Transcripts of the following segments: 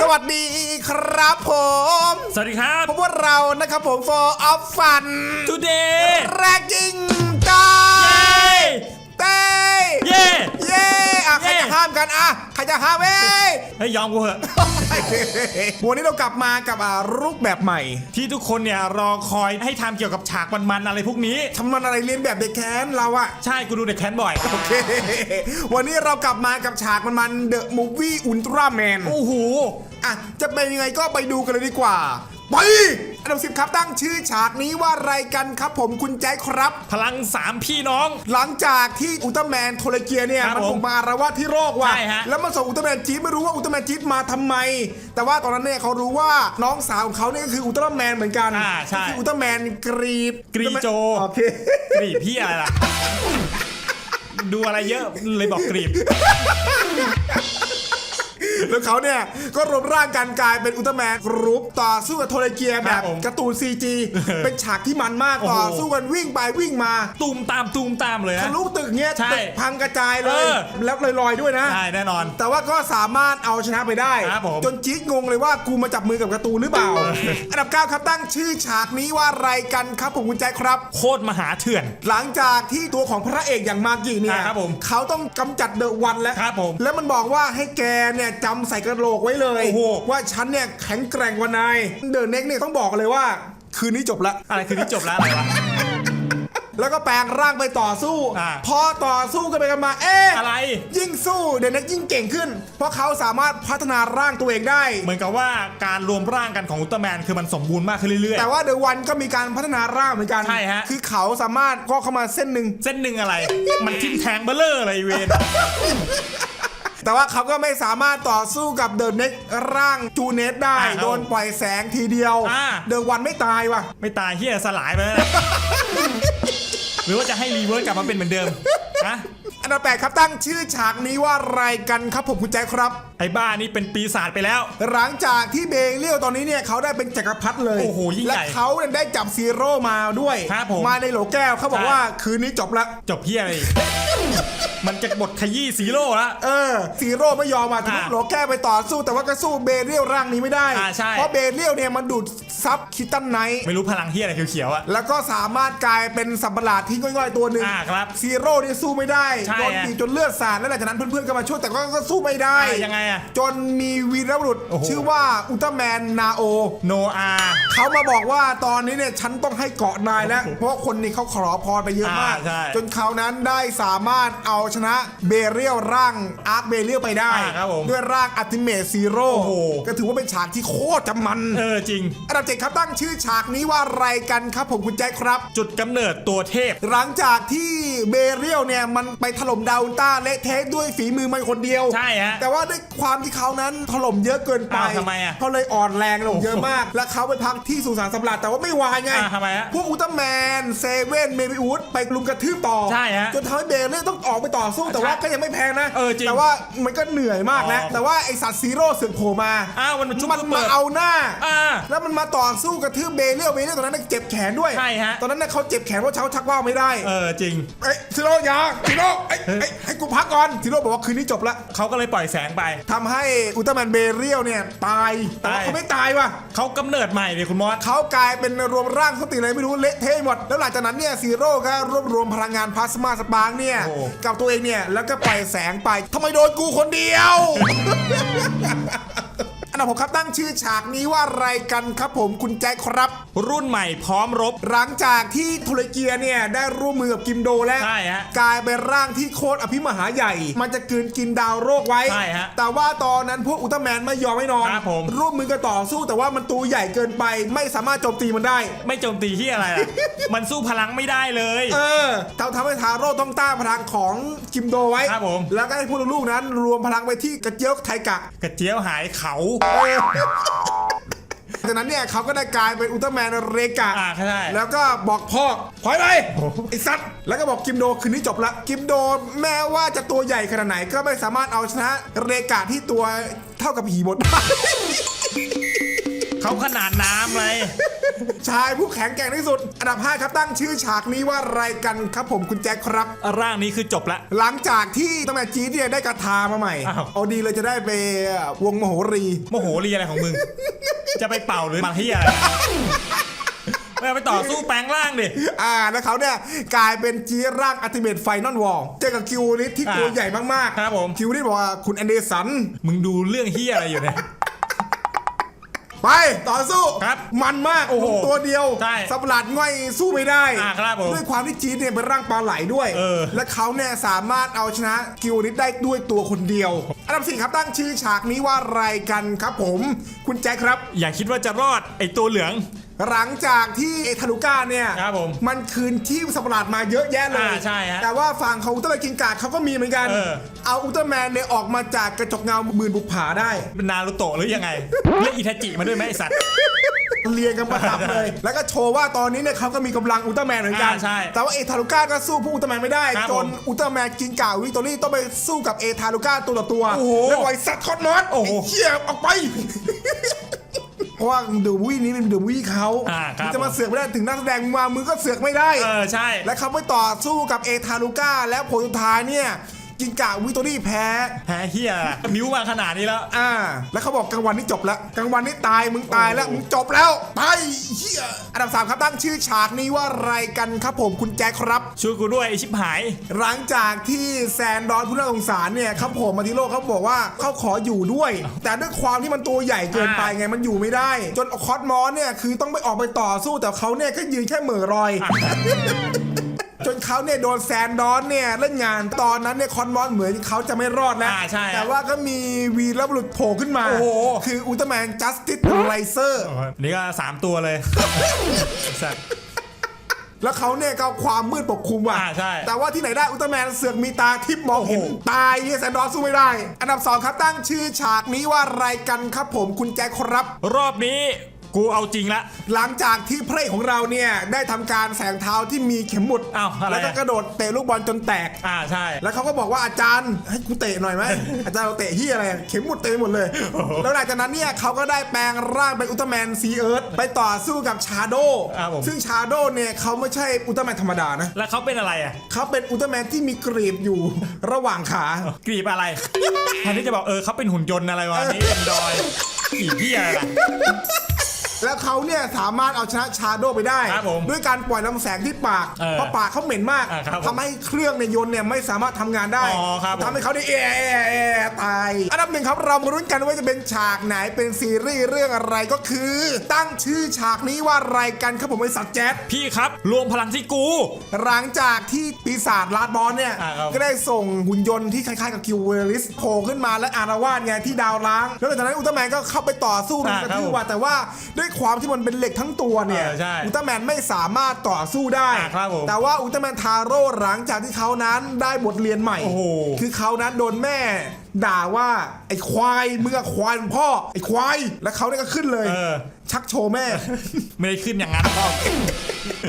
สวัสดีครับผม สวัสดีครับพบว่าเรานะครับผม for of fun today แรกจริงจ้าเต้เย้เย้อะใครเย้จะห้ามกันอะใครจะห้ามเว้ยเฮ้ยยอมกูเถอะวันนี้เรากลับมากับอ่ารูปแบบใหม่ ที่ทุกคนเนี่ยรอคอยให้ทำเกี่ยวกับฉากมันๆอะไรพวกนี้ทำมันอะไรเรียนแบบเด็กแค้นเราอะใช่กูดูเด็กแคนบ่อยโอเควันนี้เรากลับมากับฉากมันมันเดอะมูฟวี่อุลตร้าแมนโอ้โห อะจะเป็นยังไงก็ไปดูกันเลยดีกว่าไปอันดับสิบครับตั้งชื่อฉากนี้ว่าอะไรกันครับผมคุณแจ็คครับ พลังสามพี่น้อง หลังจากที่อุลตร้าแมนโทรเกียเนี่ยครับมันผมบุกมาอาระวาดที่โรคว่ะใช่ฮะแล้วมันส่งอุลตร้าแมนจี๊ดไม่รู้ว่าอุลตร้าแมนจี๊ดมาทำไม แต่ว่าตอนนั้นเนี่ยเขารู้ว่าน้องสาวของเขาเนี่ยก็คืออุลตร้าแมนเหมือนกันอ่าใช่ก็คืออุลตร้าแมนกรีบกรีโจ โอเค กรีบพี่อะไรล่ะ ดูอะไรเยอะเลยบอกกรีบ แล้วเขาเนี่ยก็รวมร่างกันกลายเป็นอุลตร้าแมนกรุ๊ปต่อสู้กับโทรเกียแบครับบผมการ์ตูน CG เป็นฉากที่มันมากโอ้โห ต่อสู้กันวิ่งไปวิ่งมาตูมตามตูมตามเลยทะนะ ลุตึกเงี้ยใช่ตึกพังกระจายเลย เออ แล้วลอยๆด้วยนะ ใช่แน่นอน แต่ว่าก็สามารถเอาชนะไปได้ ครับผมจนจี๊ดงงเลยว่ากูมาจับมือกับการ์ตูนหรือเปล่าอันดับ 9 ครับตั้งชื่อฉากนี้ว่าอะไรกันครับผมคุณแจ็คครับ โคตรมหาเถื่อน หลังจากที่ตัวของพระเอกอย่างมากิเนี่ยอ่าครับผมเขาต้องกำจัดเดอะวันแล้ว ครับผม แล้วมันบอกว่าให้แกเนี่ยจำใส่กระโหลกไว้เลยโอ้โห ว่าฉันเนี่ยแข็งแกร่งกว่านายเดอะเน็กเนี่ยต้องบอกเลยว่า คืนนี้จบละ อะไรคือที่จบแล้วอะไรวะ แล้วก็แปลงร่างไปต่อสู้ อ่า พอต่อสู้กันไปกันมา เอ๊ะอะไร ยิ่งสู้เดอะเน็กยิ่งเก่งขึ้น เพราะเขาสามารถพัฒนาร่างตัวเองได้ เหมือนกับว่าการรวมร่างกันของอุลตร้าแมนคือมันสมบูรณ์มากขึ้นเรื่อย แต่ว่าเดอะวันก็มีการพัฒนาร่างเหมือนกัน ใช่ฮะ คือเขาสามารถก็เข้ามาเส้นหนึ่ง ๆ เส้นหนึ่งอะไร มันทิ่มแทงเบลเลอร์อะไรเวน แต่ว่าเขาก็ไม่สามารถต่อสู้กับเดอะเน็กร่างจูเนตได้ อ่าครับโดนปล่อยแสงทีเดียว อ่า เดอะวันไม่ตายว่ะ ไม่ตายเฮียสลายไปแล้วนะ หรือว่าจะให้รีเวิร์สกลับมาเป็นเหมือนเดิมฮะ อันดับแปดครับตั้งชื่อฉากนี้ว่าอะไรกันครับผมคุณแจ๊คครับ ไอ้บ้านี่เป็นปีศาจไปแล้ว หลังจากที่เบเลียวตอนนี้เนี่ยเขาได้เป็นจักรพรรดิเลยโอ้โหยิ่งใหญ่และเขาเนี่ยได้จับซีโร่มาด้วยครับผมมาในโหลแก้วเขาบอกใช่ ว่าคืนนี้จบละจบเฮียอะไรอีก มันจะบทขยี้ซีโร่ละ เออซีโร่ไม่ยอมมาทะลุอ่าโหลแก้วไปต่อสู้ แต่ว่าก็สู้เบเลียวร่างนี้ไม่ได้ อ่าใช่ เพราะเบเลียวเนี่ยมันดูดซับคิตตันไนท์ไม่รู้พลังเฮียอะไรเขียวๆอะแล้วก็สามารถกลายเป็นสัตว์ประหลาดที่ง่อยๆตัวหนึ่งอ่าครับซีโร่นี่สู้ไม่ได้ ใช่โดนฮะบีบจนเลือดสาดแล้วหลังจากนั้นเพื่อนๆก็มาช่วยแต่ก็ก็สู้ไม่ได้อ่ายังไงอะจนมีวีรบุรุษโอ้โห ชื่อว่าอุลตร้าแมนนาโอ โนอา เขามาบอกว่าตอนนี้เนี่ยฉันต้องให้เกาะนายแล้วโอ้โหเพราะว่าคนนี้เขาขอพรไปเยอะมาก อ่าใช่จนเขานั้นได้สามารถเอาชนะเบเรียลร่างอาร์คเบเรียลไปได้ อ่าครับผมด้วยร่างอัติเมทซีโร่โอ้โห ก็ถือว่าเป็นฉากที่โคตรจะมัน เออจริง อันดับเจ็ดครับตั้งชื่อฉากนี้ว่าอะไรกันครับผมคุณแจ็คครับ จุดกำเนิดตัวเทพ หลังจากที่เบเรียลเนี่ยมันไปถล่มดาวอุลตร้าเละเทะด้วยฝีมือมันคนเดียว ใช่ฮะแต่ว่าด้วยความที่เขานั้นถล่มเยอะเกินไปอ้าวทำไมอะเขาเลยอ่อนแรงลงเยอะโอ้โหมาก และเขาไปพักที่สุสานสำราญแต่ว่าไม่วายไงอ่าทำไมฮะพวกอุลตร้าแมนเซเว่นเมบิอูดไปลุมกระทืบต่อใช่ฮะจนทำให้เบเรียลต้องออกไปต่อสู้แต่ว่าใช่ก็ยังไม่แพ้นะเออจริงแต่ว่ามันก็เหนื่อยมากนะอ๋อ แต่ว่าไอสัตว์ซีโร่เสือกโผล่มา อ้าวมันมันชุบมันระมาเบิดเอาหน้า อ่า แล้วมันมาต่อสู้กระทืบเบเรียลเบเรียลตอนนั้นนะเจ็บแขนด้วย ใช่ฮะ ตอนนั้นนะเขาเจ็บแขนเพราะเขาชักว่าวไม่ได้ เออจริงเอ้ยซิโร่อยาซิโร่ไอ้ไอ้ยให้กูพักก่อนซิโร่บอกว่าคืนนี้จบละเขาก็เลยปล่อยแสงไป ทำให้อุลตร้าแมนเบเรียลเนี่ยตายแต่ว่าตาย เขาไม่ตายว่ะเขากำเนิดใหม่เลยคุณมอส เขากลายเป็นรวมร่างสติอะไรไม่รู้เละเทะหมด แล้วหลังจากนั้นเนี่ยซีโร่ก็รวบรวมพลังงานพลาสมาสปาร์กเนี่ยโอ้กับตัวเองเนี่ยแล้วก็ปล่อยแสงไปทำไมโดนกูคนเดียว อันดับผมครับตั้งชื่อฉากนี้ว่าอะไรกันครับผมคุณแจ็คครับ รุ่นใหม่พร้อมรบ หลังจากที่โทรเกียเนี่ยได้ร่วมมือกับกิมโดแล้วใช่ฮะกลายเป็นร่างที่โคตรอภิมหาใหญ่ มันจะกลืนกินดาวโรคไว้ ใช่ฮะแต่ว่าตอนนั้นพวกอุลตร้าแมนไม่ยอมไม่นอน ครับผม ร่วมมือกันต่อสู้แต่ว่ามันตัวใหญ่เกินไป ไม่สามารถโจมตีมันได้ ไม่โจมตีที่อะไรล่ะ มันสู้พลังไม่ได้เลย เออเขาทำให้ทาโร่ต้องต้านพลังของกิมโดไว้ ครับผม แล้วก็ให้พวกลูกๆนั้น รวมพลังไปที่กระเจียวไทกะ กระเจี๊ยวหายเขาจากนั้นเนี่ยเขาก็ได้กลายเป็นอุลตร้าแมนเรกะ อ่าใช่ แล้วก็บอกพ่อถอยไปไอ้สัตว์ แล้วก็บอกกิมโดคืนนี้จบละ กิมโดแม้ว่าจะตัวใหญ่ขนาดไหนก็ไม่สามารถเอาชนะเรกะที่ตัวเท่ากับผีหมดได้ เขาขนาดน้ำเลย ชายผู้แข็งแกร่งที่สุด อันดับ 5 ครับตั้งชื่อฉากนี้ว่าอะไรกันครับผมคุณแจ็คครับ ร่างนี้คือจบละ หลังจากที่ตั้งแต่จีดเนี่ยได้กระทามาใหม่อ้าว เอาดีเลยจะได้ไปวงมโหรี โมโหรีอะไรของมึง จะไปเป่าหรือมาที่อะไรไม่เอาไปต่อสู้แปลงร่างดิ อ่าแล้วเขาเนี่ยกลายเป็นจีดร่างอัติเมตไฟนอลวอลเจอกับคิวริสที่ตัวอ่าใหญ่มากๆครับผม คิวริสบอกว่าคุณแอนเดอร์สัน มึงดูเรื่องเฮียอะไรอยู่เนี่ย ไปต่อสู้ครับมันมากโอ้โหตัวเดียวใช่สัตว์ประหลาดง่อยสู้ไม่ได้อ่าครับผมด้วยความที่จีดเนี่ยเป็นร่างปลาไหลด้วยเออและเขาเนี่ยสามารถเอาชนะกิวริสได้ด้วยตัวคนเดียว อันดับสี่ครับตั้งชื่อฉากนี้ว่าอะไรกันครับผม คุณแจ็คครับ อย่าคิดว่าจะรอดไอตัวเหลือง หลังจากที่เอทารุก้าเนี่ยครับผมมันคืนที่สัตว์ประหลาดมาเยอะแยะเลย อ่าใช่ฮะแต่ว่าฝั่งของอุลตร้าแมนกิงกาเขาก็มีเหมือนกัน เออ เอาอุลตร้าแมนเนี่ยออกมาจากกระจกเงาหมื่นบุกผาได้ เป็นนารูโตะหรือยังไงเรียกอิทาจิมาด้วยไหมไอสัตว์ เรียงกันประดับเลย แล้วก็โชว์ว่าตอนนี้เนี่ยเขาก็มีกำลังอุลตร้าแมนเหมือนกัน อ่าใช่แต่ว่าเอทารุก้าก็สู้พวกอุลตร้าแมนไม่ได้ ครับจนผมอุลตร้าแมนกิงกาวิกตอรี่ต้องไปสู้กับเอทารุก้าตัวต่อตัวโอ้โหแล้วไวสัตว์คอนนอตโอ้โห ไเชี่ยออกไปเพ ราะว่าเดอะวีนี้เป็นเดอะวีเขาอ่าครับ มึงจะมาเสือกไม่ได้ถึงนักแสดงมึงมามึงก็เสือกไม่ได้ เออใช่ และเขาไปต่อสู้กับเอทารุก้าแล้วผลสุดท้ายเนี่ย กิงกาวิกตอรี่แพ้แพ้เฮียนิ้วมาขนาดนี้แล้ว อ่า แล้วเขาบอกกลางวันนี้จบแล้วกลางวันนี้ตายมึงตายแล้วมึงจบแล้วตายเฮียอันดับสามครับตั้งชื่อฉากนี้ว่าอะไรกันครับผมคุณแจ็คครับ ช่วยกูด้วยไอชิบหาย หลังจากที่แซนดอนผู้น่าสงสารเนี่ยเขาโผล่มาที่โลกเขาบอกว่าเขาขออยู่ด้วย แต่ด้วยความที่มันตัวใหญ่เกินไปไงมันอยู่ไม่ได้ จนคอสมอสเนี่ยคือต้องไปออกไปต่อสู้แต่เขาเนี่ยก็ยืนแค่เหม่อรอย จนเขาเนี่ยโดนแซนดอนเนี่ยเล่นงานตอนนั้นเนี่ยคอนมอสเหมือนเขาจะไม่รอดแล้วอ่าใช่แต่ว่าก็มีวีรบุรุษโผล่ขึ้นมา โอ้โห คืออุลตร้าแมนจัสติสไรเซอร์นี่ก็สามตัวเลยไอ้สัตว์ แล้วเขาเนี่ยก็เอาความมืดปกคลุมว่ะอ่าใช่แต่ว่าที่ไหนได้อุลตร้าแมนเสือกมีตาทิพย์มองเห็น โอ้โห ตายเนี่ยแซนดอนสู้ไม่ได้ อันดับสองครับตั้งชื่อฉากนี้ว่าอะไรกันครับผมคุณแจ็คครับ รอบนี้ กูเอาจริงละ หลังจากที่พระเอกของเราเนี่ยได้ทำการแสงเท้าที่มีเข็มหมุดอ้าวอะไรแล้วก็อะกระโดดเตะลูกบอลจนแตก อ่าใช่ แล้วเขาก็บอกว่าอาจารย์ให้กูเตะหน่อยไหม อาจารย์เราเตะที่อะไรเข็มหมุดเตะไปหมดเลยโอ้โหแล้วหลังจากนั้นเนี่ยเขาก็ได้แปลงร่างเป็นอุลตร้าแมนซีเอิร์ธไปต่อสู้กับชาโดครับผม ซึ่งชาโดเนี่ยเขาไม่ใช่อุลตร้าแมนธรรมดานะแล้วเขาเป็นอะไรอะเขาเป็นอุลตร้าแมนที่มีกรีบอยู่ ระหว่างขา กรีบอะไรแทนที่จะบอกเออเขาเป็นหุ่นยนต์อะไรวะนี้เป็นดอยกรีบที่อะไรล่ะ แล้วเขาเนี่ยสามารถเอาชนะชาโดไปได้ ครับผมด้วยการปล่อยลำแสงที่ปาก เออเพราะปากเขาเหม็นมากอ่าครับผมทำให้เครื่องในยนต์เนี่ยไม่สามารถทำงานได้อ๋อครับผมทำให้เขาได้แอแอแอตาย อันดับหนึ่งครับเรามารุ้นกันว่าจะเป็นฉากไหนเป็นซีรีส์เรื่องอะไรก็คือ ตั้งชื่อฉากนี้ว่าอะไรกันครับผมไอสัตว์แจ๊ด พี่ครับ รวมพลังที่กู หลังจากที่ปีศาจลาดบอลเนี่ย อ่าครับก็ได้ส่งหุ่นยนต์ที่คล้ายๆกับคิวเวลิสโผล่ขึ้นมาและอารวาสไงที่ดาวล้าง แล้วหลังจากนั้นอุลตร้าแมนก็เข้าไปต่อสู้รุมกระทืบว่าแต่ว่าด้วยความที่มันเป็นเหล็กทั้งตัวเนี่ยเออใช่อุลตร้าแมนไม่สามารถต่อสู้ได้ อ่าครับผมแต่ว่าอุลตร้าแมนทาโร่หลังจากที่เขานั้นได้บทเรียนใหม่ โอ้โหคือเขานั้นโดนแม่ด่าว่าไอ้ควายมึงอะควายเป็นพ่อไอ้ควายแล้วเขาเนี่ยก็ขึ้นเลย เออ ชักโชว์แม่ ไม่ได้ขึ้นอย่างนั้นหรอก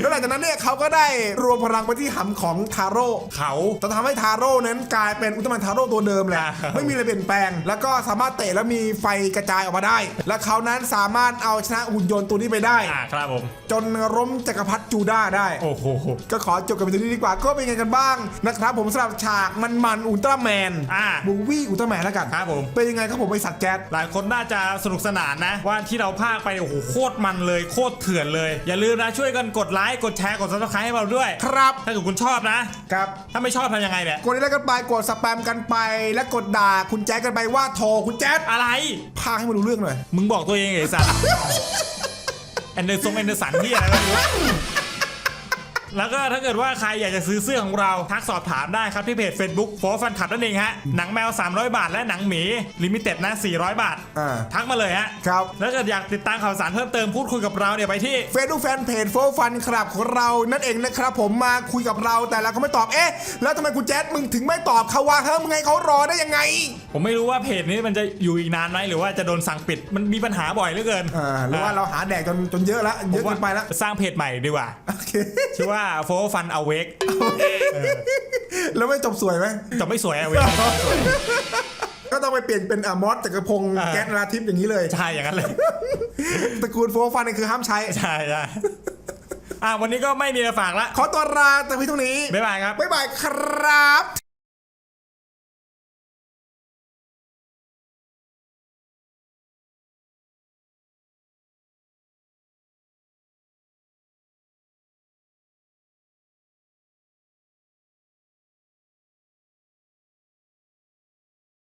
แล้วหลังจากนั้นเนี่ยเขาก็ได้รวมพลังไปที่หำของทาโร่เขา จะทำให้ทาโร่นั้นกลายเป็นอุลตร้าแมนทาโร่ตัวเดิมแหละ อ่าครับไม่มีอะไรเปลี่ยนแปลง แล้วก็สามารถเตะแล้วมีไฟกระจายออกมาได้ และเขานั้นสามารถเอาชนะหุ่นยนต์ตัวนี้ไปได้ อ่าครับผม จนล้มจักรพรรดิจูด้าได้ โอ้โห ก็ขอจบกันไปตรงนี้ดีกว่า ก็เป็นไงกันบ้างนะครับผมสำหรับฉากมันมันๆอุลตร้าแมนอ่า มูวี่อุลตร้าแมนแล้วกัน ครับผมเป็นยังไงครับผมไอสัตว์แจ๊ดหลายคนน่าจะสนุกสนานนะ ว่าที่เราพากไปโอ้โหโคตรมันเลยโคตรเถื่อนเลย อย่าลืมนะช่วยกันกดไลค์กดแชร์กดซับสไครต์ให้เราด้วย ครับถ้าเกิดคุณชอบนะครับถ้าไม่ชอบทำยังไงเนี่ยกดไลค์กันไปกดสแปมกันไป และกดด่าคุณแจ๊ดกันไปว่าโทรคุณแจ๊ดอะไรพาให้มาดูเรื่องหน่อยมึงบอกตัวเองไอ้สัตว์แอนเดอร์ซงแอนเดอร์สันที่อะไรไม่รู้ แล้วก็ถ้าเกิดว่าใครอยากจะซื้อเสื้อของเราทักสอบถามได้ครับที่เพจ Facebook โฟฟันขับนั่นเองฮะหนังแมว 300 บาท และหนังหมีลิมิเต็ดนะ400 บาท อ่า ทักมาเลยฮะครับ แล้วก็อยากติดตามข่าวสารเพิ่มเติมพูดคุยกับเราเนี่ยไปที่ เฟซบุ๊กแฟนเพจโฟฟันครับของเรานั่นเองนะครับผมมาคุยกับเราแต่เราก็ไม่ตอบเอ๊ะ แล้วทำไมคุณแจ๊ดมึงถึงไม่ตอบเขาว่าเฮ้ยมึงไงเขารอได้ยังไง ผมไม่รู้ว่าเพจนี้มันจะอยู่อีกนานไหมหรือว่าจะโดนสั่งปิดมันมีปัญหาบ่อยเหลือเกินอ่าหรือว่าเราหาแดกจนจนเยอะแล้วเยอะเกินไปแล้ว สร้างเพจใหม่ดีกว่า โอเค ชื่อว่าโฟฟันเอาเวกแล้วไม่จบสวยไหมจะไม่สวยอะเวกก็ต้องไปเปลี่ยนเป็นอะมอสจักรพงศ์อ่าแก๊สนาราทิพย์อย่างนี้เลยใช่อย่างนั้นเลยตระกูลโฟร์ฟันนี่คือห้ามใช้ใช่ใช่อะวันนี้ก็ไม่มีอะไรฝากละขอตัวลาแต่เพียงเท่านี้บ๊ายบายครับบ๊ายบายครับ